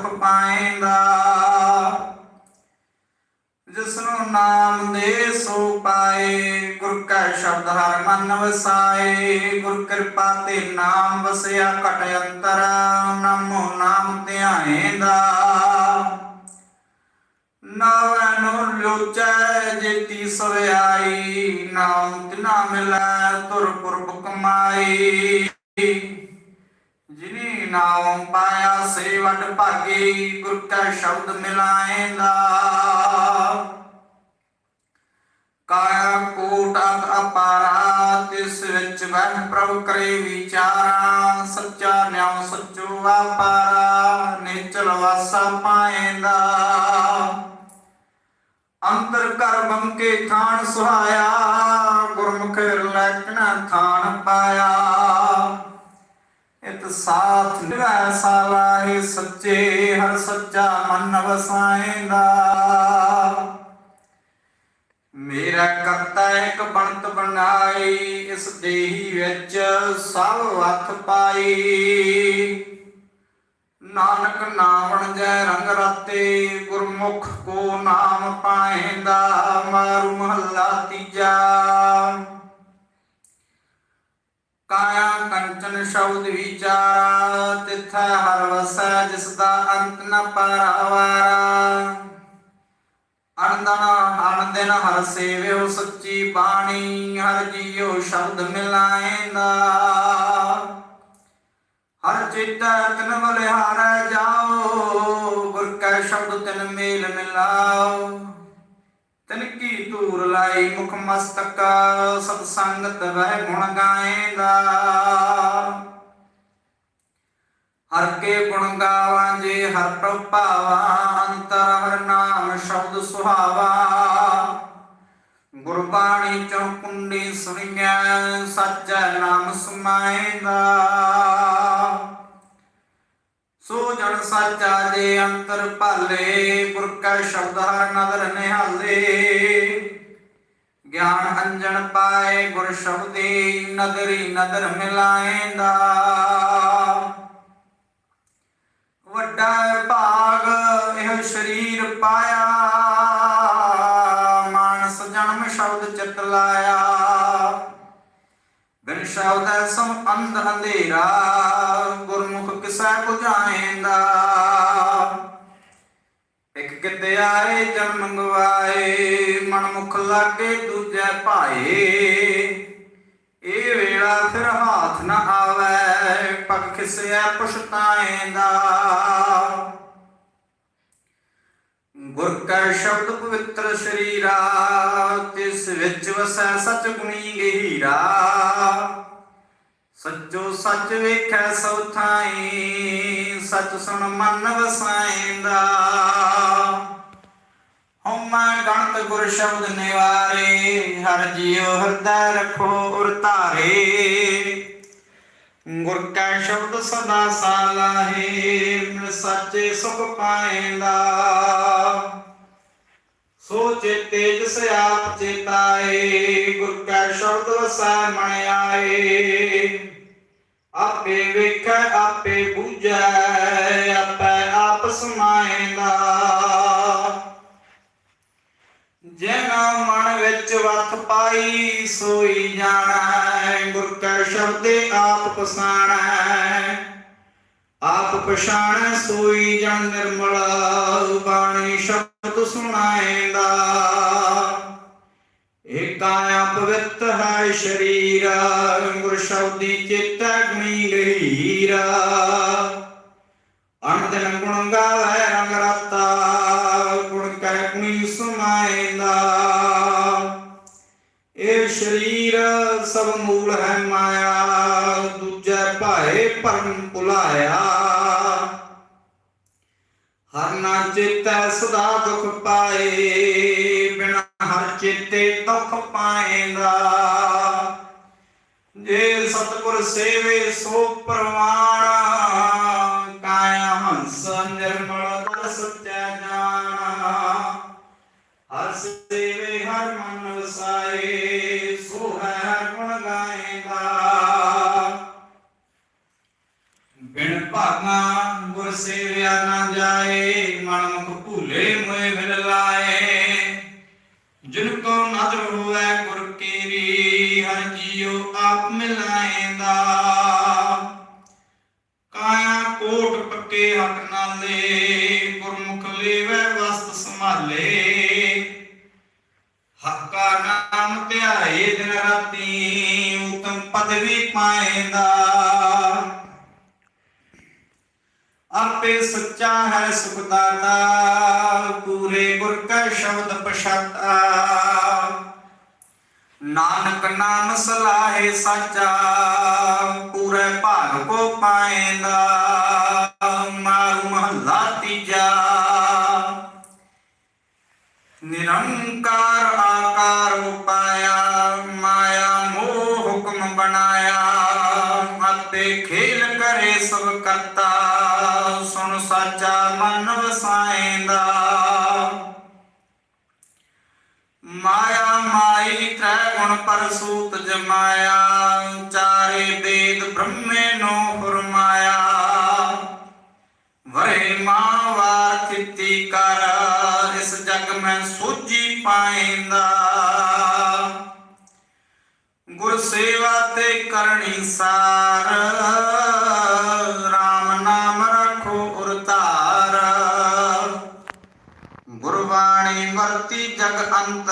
ਸੁਖ ਪਾਏਂਦਾ ਜਿਸਨੂੰ ਨਾਮ ਦੇ ਸੋ ਪਾਏ, ਗੁਰ ਕਾ ਸ਼ਬਦ ਹਰ ਮਨ ਵਸਾਏ, ਗੁਰ ਕਿਰਪਾ ਤੇ ਨਾਮ ਵਸਿਆ ਘਟ ਅੰਤਰ, ਨਾਮੋ ਨਾਮ ਧਿਆਏਂਦਾ। ਨਾਵੈ ਨੂੰ ਲੋਚੈ, ਜੇਤੀ ਸਵਿਆਈ ਨਾਮ ਤਿਨਾ ਮਿਲੈ, ਤੁਰ ਪੁਰਬ ਕਮਾਈ। ਜਿਨੀ ਨਾਮ ਪਾਇਆ ਸੇ ਵਡ ਭਾਗੀ, ਗੁਰ ਕਾ ਸ਼ਬਦ ਮਿਲਾਏਂਦਾ। ਕਾਇਆ ਕੋਟ ਅਤ ਅਪਾਰਾ, ਤਿਸ ਵਿੱਚ ਵਹਿ ਪ੍ਰਭ ਕਰੇ ਵਿਚਾਰਾ, ਸੱਚਾ ਨਿਉ ਸੱਚੋ ਵਾਪਾਰਾ, ਨਿਚਲ ਵਾਸਾ ਪਾਏਂਦਾ। ਅੰਤਰ ਕਰ ਬੰਕੇ ਥਾਨ ਸੁਹਾਇਆ, ਗੁਰਮੁਖ ਲੈਕਣਾ ਥਾਨ ਪਾਇਆ। ਇਤ ਸਾਥ ਨਿਵੈ ਸਾਲਾਹੇ ਸੱਚੇ, ਹਰ ਸੱਚਾ ਮਨ ਵਸਾਏਂਦਾ ਮੇਰਾ ਕਰਤਾ ਇੱਕ ਬਣਤ ਬਣਾਈ, ਇਸ ਦੇਹੀ ਵਿੱਚ ਸਭ ਹੱਥ ਪਾਈ। ਨਾਨਕ ਨਾਵਣ ਜੈ ਰੰਗ ਰਾਤੇ, ਗੁਰਮੁਖ ਕੋ ਨਾਮ ਪਾਏਂਦਾ, ਮਾਰੂ ਮਹੱਲਾ ਤੀਜਾ। ਕਾਇਆ ਕੰਚਨ ਸ਼ਬਦ ਵਿਚਾਰਾ, ਤਿਥੈ ਹਰ ਵਸੈ ਜਿਸ ਦਾ ਅੰਤ ਨ ਪਾਰਾਵਾਰਾ। ਅਨੰਦਨ ਅਨੰਦਨ ਹਰ ਸੇਵਿਓ ਸੱਚੀ ਬਾਣੀ, ਹਰ ਜੀਓ ਸ਼ਬਦ ਮਿਲਾਏਂਦਾ ਹਰ ਚਿੱਤੈ ਤਨ ਬਲਿਹਾਰੈ ਜਾਓ, ਗੁਰ ਕੈ ਸ਼ਬਦ ਤਨ ਮੇਲ ਮਿਲਾਓ। ਤਨ ਕੀ ਧੂਰ ਲਾਈ ਮੁਖ ਮਸਤਕ, ਸਤ ਸੰਗਤ ਵਹਿ ਗੁਣ ਗਾਏਂਦਾ। ਹਰ ਕੇ ਗੁਣ ਗਾਵਾਂ ਜੇ ਹਰ ਪ੍ਰਭ ਭਾਵਾ, ਅੰਤਰ ਹਰ ਨਾਮ ਸ਼ਬਦ ਸੁਹਾਵਾ। ਗੁਰਬਾਣੀ ਚੋਂ ਕੁੰਡੀ ਸੁਣੀਐ, ਸੱਚਾ ਨਾਮ ਸਮਾਏਂਦਾ। ਸੋ ਜਨ ਸਾਚਾ ਦੇ ਅੰਤਰ ਭਾਲੇ ਗੁਰ ਸ਼ਬਦ ਹਰ ਨਦਰ ਨਿਹਾਲੇ। ਗਿਆਨ ਅੰਜਨ ਪਾਏ ਗੁਰ ਸ਼ਬਦੇ, ਨਦਰੀ ਨਦਰ ਮਿਲਾਏਂਦਾ। ਵੱਡਾ ਭਾਗ ਇਹ ਸਰੀਰ ਸ਼ਬਦ ਸਮ ਅੰਧ ਅੰਧੇਰਾ ਗੁਰਮੁਖ ਕਿਸੈ 부ਝਾਏਂਦਾ ਇੱਕ ਕਿਤੇ ਆਏ, ਜਨਮ ਗਵਾਏ ਮਨਮੁਖ ਲਾਗੇ ਦੂਜੈ ਭਾਏ। ਇਹ ਵੇਲਾ ਫਿਰ ਹਾਥ ਨਾ ਆਵੇ, ਪਗ ਖਿਸਿਆ ਪਛਤਾਏਂਦਾ ਗੁਰ ਕੈ ਸ਼ਬਦ ਪਵਿੱਤਰ ਸ਼ਰੀਰਾ, ਤਿਸ ਵਿੱਚ ਵਸੈ ਸਚ ਗੁਣੀ ਗਹੀਰਾ। ਸੱਚੋ ਸੱਚ ਵੇਖੈ ਸਭ ਥਾਈ, ਸਚ ਸੁਣ ਮਨ ਵਸਾਏਂਦਾ ਹਉਮੈ ਗਣਤ ਗੁਰ ਸ਼ਬਦ ਨਿਵਾਰੇ, ਹਰ ਜੀਉ ਹਿਰਦੈ ਰਖੋ ਉਰ ਧਾਰੇ। ਗੁਰ ਕਾ ਸ਼ਬਦ ਸਦਾ ਸਾਲਾਹੇ ਮਿਲ ਸਾਚੇ ਸੁਖ ਪਾਏਂਦਾ। ਸੋ ਚੇਤੇ ਜਿਸ ਆਪ ਚੇਤਾਏ, ਗੁਰ ਕਾ ਸ਼ਬਦ ਵਸੈ ਮਣ ਆਏ ਆਪੇ ਵੇਖੈ, ਆਪੇ ਬੂਝੈ, ਆਪੇ ਆਪ ਸਮਾਏਂਦਾ। ਜਿਨਾ ਮਨ ਵਿੱਚ ਵਤ ਪਾਈ, ਸੋਈ ਜਾਣੈ, ਗੁਰ ਕਾ ਸ਼ਬਦੇ ਆਪ ਪਛਾਣੈ ਆਪ ਪਛਾਣੈ, ਸੋਈ ਜਨ ਨਿਰਮਲ, ਬਾਣੀ ਸ਼ਬਦ ਸੁਣਾਏਂਦਾ। ਏਕਾ ਪਵਿੱਤ ਹੈ ਸ਼ਰੀਰ ਗੁਰ ਸ਼ਬਦੀ ਚਿਤ ਗੁਣੀ ਗਹੀਰਾ ਅਨੰਦਨ ਗੁਣ ਗਾਵੇ ਰੰਗ ਰਤਾ, ਗੁਣ ਕੈ ਗੁਣੀ ਸੁਮਾਏਂਦਾ। ਇਹ ਸ਼ਰੀਰ ਸਭ ਮੂਲ ਹੈ ਮਾਇਆ, ਦੂਜੇ ਭਾਏ ਪਰਮ ਭੁਲਾਇਆ। ਹਰ ਨਾ ਚੇਤੈ ਸਦਾ ਦੁਖ ਪਾਏ। ਹਰ ਚੇਤੇ ਦੁਖ ਪਾਏਂਦਾ। ਜੇ ਸਤਿਗੁਰ ਸੇਵੇ ਸੋ ਪ੍ਰਮਾਣ ਕਾਇਆ ਹੰਸ ਨਿਰਮਲ ਦਰ ਸੱਚਾ ਜਾਣਾ। ਹਰ ਸੇਵੇ ਹਰ ਮਨ ਵਸਾਏ, ਸੋ ਹੈ ਗੁਣ ਗਾਏਗਾ ਬਿਨ ਭਾਗਾ ਗੁਰ ਸੇਵਿਆ ਨਾ ਜਾਏ, ਮਨ ਮੁਖ ਭੂਲੇ ਮੋਏ ਵਿਲ ਜਿਨ ਹੋਵੇ ਗੁਰ ਕੀਰੀ ਹਰ ਜੀਉ ਆਪ ਮਿਲਾਏਂਦਾ। ਕਾਇਆ ਕੋਟ ਪੱਕੇ ਹੱਕ ਨਾਲੇ ਗੁਰਮੁਖ ਲੇਵੈ ਵਸਤ ਸੰਭਾਲੇ। ਹੱਕਾ ਨਾਮ ਧਿਆਏ ਦਿਨ ਰਾਤੀ, ਉਤਮ ਪਦਵੀ ਪਾਏਂਦਾ। ਆਪੇ ਸੱਚਾ ਹੈ ਸੁਖ ਪੂਰੇ ਗੁਰ ਕਾ ਸ਼ਬਦ ਪਛਾਤਾ। ਨਾਨਕ ਨਾਮ ਸਲਾਹੇ ਸਾਚਾ, ਪੂਰੇ ਭਾਗ ਕੋ ਪਾਏਂਦਾ, ਮਾਰੂ ਮਹੱਲਾ ਤੀਜਾ। ਨਿਰੰਕਾਰ ਆਕਾਰ ਉਪਾਇਆ, ਮਾਇਆ ਮੋਹ ਹੁਕਮ ਬਣਾਇਆ, ਆਪੇ ਖੇਲ ਕਰੇ ਸਭ ਕਰਤਾ। ਸਾਚਾ ਮਨ ਵਸਾਏਂਦਾ। ਮਾਇਆ ਮਾਈ ਤ੍ਰੈ ਗੁਣ ਪਰਸੂਤ ਜਮਾਇਆ। ਚਾਰੇ ਵੇਦ ਬ੍ਰਹਮੇ ਨੋ ਫਰਮਾਇਆ। ਵਰੇ ਮਾਂ ਵਾਰ ਕਰ, ਇਸ ਜਗ ਮੈਂ ਸੋਝੀ ਪਾਏਂਦਾ। ਗੁਰ ਸੇਵਾ ਤੇ ਕਰਨੀ ਸਾਰ أنت